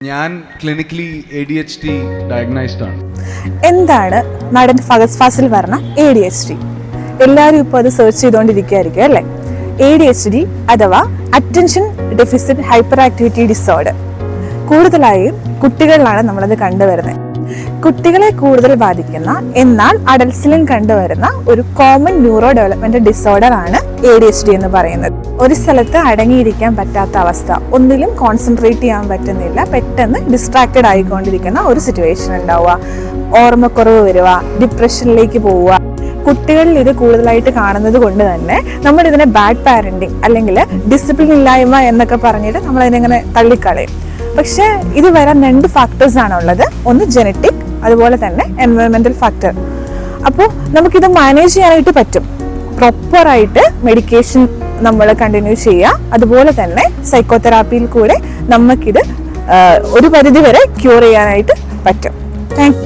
ഞാൻ clinically A D H T diagnosed ആണ്. എന്താണ് നടൻ ഫഗസ് ഫാസിൽ പറഞ്ഞ എ ഡി എച്ച് ടി എല്ലാവരും ഇപ്പോൾ അത് സെർച്ച് ചെയ്തുകൊണ്ടിരിക്കുകയായിരിക്കും അല്ലേ? എ ഡി എച്ച് ഡി അഥവാ attention deficit hyperactivity disorder കൂടുതലായും കുട്ടികളിലാണ് നമ്മളത് കണ്ടുവരുന്നത്. കുട്ടികളെ കൂടുതൽ ബാധിക്കുന്ന എന്നാൽ അഡൽസിലും കണ്ടുവരുന്ന ഒരു കോമൺ ന്യൂറോ ഡെവലപ്മെന്റ് ഡിസോർഡർ ആണ് എ ഡി എച്ച് ഡി എന്ന് പറയുന്നത്. ഒരു സ്ഥലത്ത് അടങ്ങിയിരിക്കാൻ പറ്റാത്ത അവസ്ഥ. ഒന്നിലും കോൺസെൻട്രേറ്റ് ചെയ്യാൻ പറ്റുന്നില്ല. പെട്ടെന്ന് ഡിസ്ട്രാക്റ്റഡ് ആയിക്കൊണ്ടിരിക്കുന്ന ഒരു സിറ്റുവേഷൻ ഉണ്ടാവുക. ഓർമ്മക്കുറവ് വരിക. ഡിപ്രഷനിലേക്ക് പോവുക. കുട്ടികളിൽ ഇത് കൂടുതലായിട്ട് കാണുന്നത് കൊണ്ട് തന്നെ നമ്മൾ ഇതിനെ ബാഡ് പാരന്റിങ് അല്ലെങ്കിൽ ഡിസിപ്ലിൻ ഇല്ലായ്മ എന്നൊക്കെ പറഞ്ഞിട്ട് നമ്മൾ അതിനെങ്ങനെ തള്ളിക്കളയും. പക്ഷെ ഇത് വരാൻ രണ്ട് ഫാക്ടേഴ്സ് ആണ് ഉള്ളത് ഒന്ന് ജനറ്റിക് അതുപോലെ തന്നെ എൻവയോൺമെന്റൽ ഫാക്ടർ അപ്പോൾ നമുക്കിത് മാനേജ് ചെയ്യാനായിട്ട് പറ്റും. പ്രോപ്പറായിട്ട് മെഡിക്കേഷൻ നമ്മൾ കണ്ടിന്യൂ ചെയ്യുക. അതുപോലെ തന്നെ സൈക്കോതെറാപ്പിയിൽ കൂടെ നമുക്കിത് ഒരു പരിധി വരെ ക്യൂർ ചെയ്യാനായിട്ട് പറ്റും. താങ്ക്